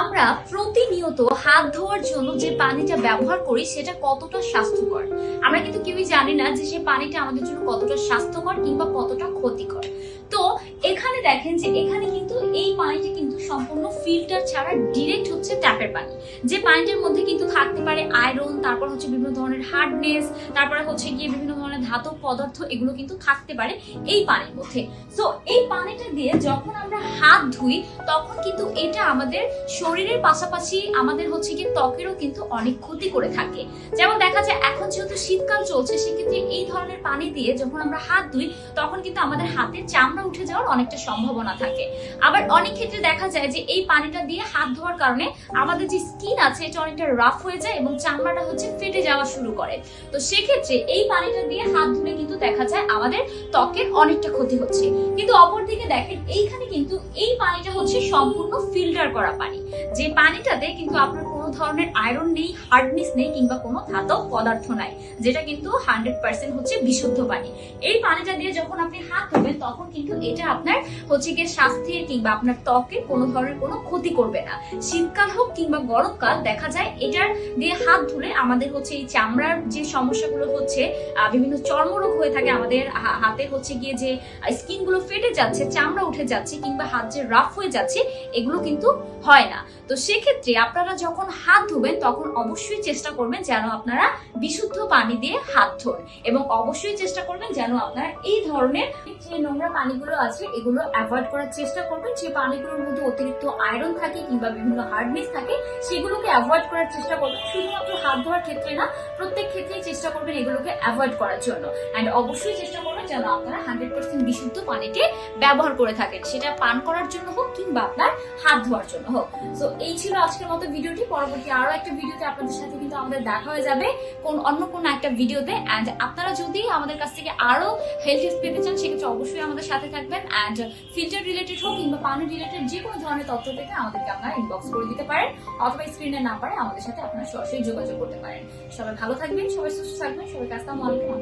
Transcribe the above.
আমরা প্রতিনিয়ত হাত ধোয়ার জন্য যে পানিটা ব্যবহার করি, সেটা কতটা স্বাস্থ্যকর? আমরা কিন্তু কেউই জানি না যে সেই পানিটা আমাদের জন্য কতটা স্বাস্থ্যকর কিংবা কতটা ক্ষতিকর। তো এখানে দেখেন যে এখানে কিন্তু এই পানিটা কিন্তু সম্পূর্ণ ফিল্টার ছাড়া ডিরেক্ট হচ্ছে ট্যাপের পানি। যে পানিটার মধ্যে কিন্তু থাকতে পারে আয়রন, তারপর হচ্ছে বিভিন্ন ধরনের হার্ডনেস তারপরে হচ্ছে গিয়ে বিভিন্ন ধাতব পদার্থ এগুলো কিন্তু থাকতে পারে এই পানির মধ্যে। সো এই পানিটা দিয়ে যখন আমরা হাত ধুই, তখন কিন্তু এটা আমাদের শরীরের পাশাপাশি আমাদের হচ্ছে কি ত্বকেরও কিন্তু অনেক ক্ষতি করে থাকে। যেমন দেখা যায়, এখন যেহেতু শীতকাল চলছে, সেক্ষেত্রে এই ধরনের পানি দিয়ে যখন আমরা হাত ধুই, তখন কিন্তু আমাদের হাতের চামড়া উঠে যাওয়ার অনেকটা সম্ভাবনা থাকে। আবার অনেক ক্ষেত্রে দেখা যায় যে, এই পানিটা দিয়ে হাত ধোয়ার কারণে আমাদের যে স্কিন আছে, এটা অনেকটা রাফ হয়ে যায় এবং চামড়াটা হচ্ছে যাওয়া শুরু করে। তো সেক্ষেত্রে এই পানিটা দিয়ে হাত ধুলে কিন্তু দেখা যায় আমাদের ত্বকের অনেকটা ক্ষতি হচ্ছে। কিন্তু অপরদিকে দেখেন, এইখানে কিন্তু এই পানিটা হচ্ছে সম্পূর্ণ ফিল্টার করা পানি। যে পানিটাতে কিন্তু আপনার ধরনের আয়রন নেই হার্ডনেস নেই কিংবা কোনো ধাতব পদার্থ নাই, যেটা কিন্তু হান্ড্রেড পার্সেন্ট হচ্ছে বিশুদ্ধ পানি। এই পানিটা দিয়ে যখন আপনি হাত ধোবেন, তখন কিন্তু এটা আপনার হচ্ছে গিয়ে স্বাস্থ্যের কিংবা আপনার ত্বকের কোনো ধরনের কোনো ক্ষতি করবে না। শীতকাল হোক কিংবা গরমকাল, দেখা যায় এটার দিয়ে হাত ধুলে আমাদের হচ্ছে এই চামড়ার যে সমস্যাগুলো হচ্ছে বিভিন্ন চর্মরোগ হয়ে থাকে আমাদের হাতে হচ্ছে গিয়ে যে স্কিনগুলো ফেটে যাচ্ছে, চামড়া উঠে যাচ্ছে কিংবা হাত যে রাফ হয়ে যাচ্ছে, এগুলো কিন্তু হয় না। তো সেক্ষেত্রে আপনারা যখন হাত ধুবেন, তখন অবশ্যই চেষ্টা করবেন যেন আপনারা বিশুদ্ধ পানি দিয়ে হাত ধোন এবং অবশ্যই চেষ্টা করবেন যেন আপনারা এই ধরনের যে নোংরা পানিগুলো আছে, এগুলো অ্যাভয়েড করার চেষ্টা করবেন। যে পানিগুলোর মধ্যে অতিরিক্ত আয়রন থাকে কিংবা বিভিন্ন হার্ডনেস থাকে, সেগুলোকে অ্যাভয়েড করার চেষ্টা করবেন। শুধুমাত্র হাত ধোয়ার ক্ষেত্রে না, প্রত্যেক ক্ষেত্রেই চেষ্টা করবেন এগুলোকে অ্যাভয়েড করার জন্য। অ্যান্ড অবশ্যই চেষ্টা করবেন যেন আপনারা হান্ড্রেড পার্সেন্ট বিশুদ্ধ পানিকে ব্যবহার করে থাকেন। সেটা পান করার জন্য হোক কিংবা আপনার হাত ধোয়ার জন্য হোক। তো এই ছিল আজকের মতো ভিডিওটি। পরবর্তী আরও একটা ভিডিওতে আপনাদের সাথে কিন্তু আমাদের দেখা হয়ে যাবে কোন অন্য কোনো একটা ভিডিওতে। অ্যান্ড আপনারা যদি আমাদের কাছ থেকে আরও হেলথ টিপস পেতে চান, সেক্ষেত্রে অবশ্যই আমাদের সাথে থাকবেন। অ্যান্ড ফিল্টার রিলেটেড হোক কিংবা পানি রিলেটেড যে কোনো ধরনের তথ্য পেতে আমাদেরকে আপনারা ইনবক্স করে দিতে পারেন, অথবা স্ক্রিনে না নাম্বারে আমাদের সাথে আপনারা সরাসরি যোগাযোগ করতে পারেন। সবাই ভালো থাকবেন, সবাই সুস্থ থাকবেন, সবাইকে আসসালামু আলাইকুম।